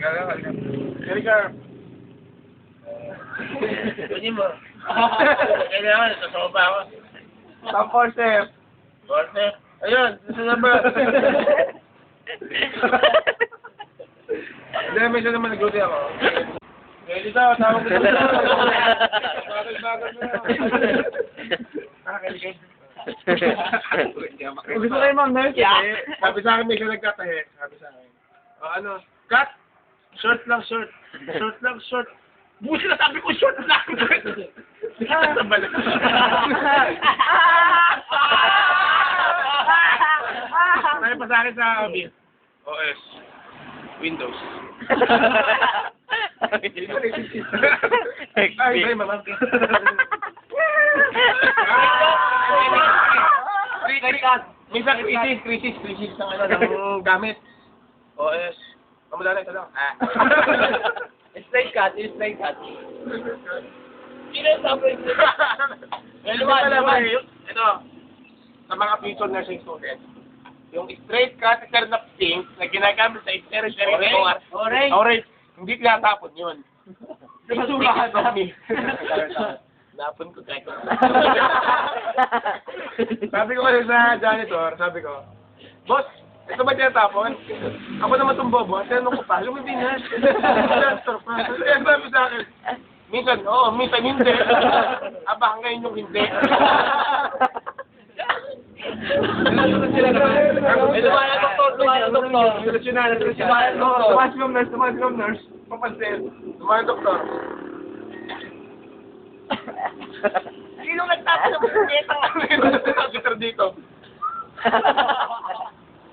Gala, gala. Erika. Pwede mo. Kailangan, sasoba ako. Top 4 step. Korte. Ayun, susunod ba? Hindi, may isa naman nag-duty ako. Ready daw, tawag ko na. Bagal-bagal na. Nakakiligay. Gusto kayo ma'am nurse eh. Sabi sa akin may isa nagkatahe. Sabi sa akin. O ano, cut! Short lang, short. Short lang, short. Busi na sabi ko, short lang. Sa balik. Sabi pa sa akin sa OBS. OS. Windows. Ay, ay, mamang. Minsan crisis, crisis, crisis ng ano, ng gamit. OS. Mamula na ito lang. Ah. Straight cut, straight cut. Sino yung sabi? Ito pala ba eh, ito, sa mga future nursing students, yung straight cut alternative na ginagamit sa sterile Orange. Orange. Orange. Hindi tinatapon yun. Basurahan kami. Napon ko kahit sabi ko kasi sa janitor, sabi ko, Boss, ito ba tinatapon? Ako naman itong bobo, tinanong ko pa, lumibing na. Janitor pa. Kaya sabi sa akin, minsan, oo, minsan hindi. Aba, ngayon yung hindi. Eh, lumaya ang doktor, lumaya ang doktor. Solusyonan, solusyonan. Tumas yung nurse, tumas yung nurse. Papansin. Tumas yung doktor. Sino nagtapos ng punyetang Doktor dito.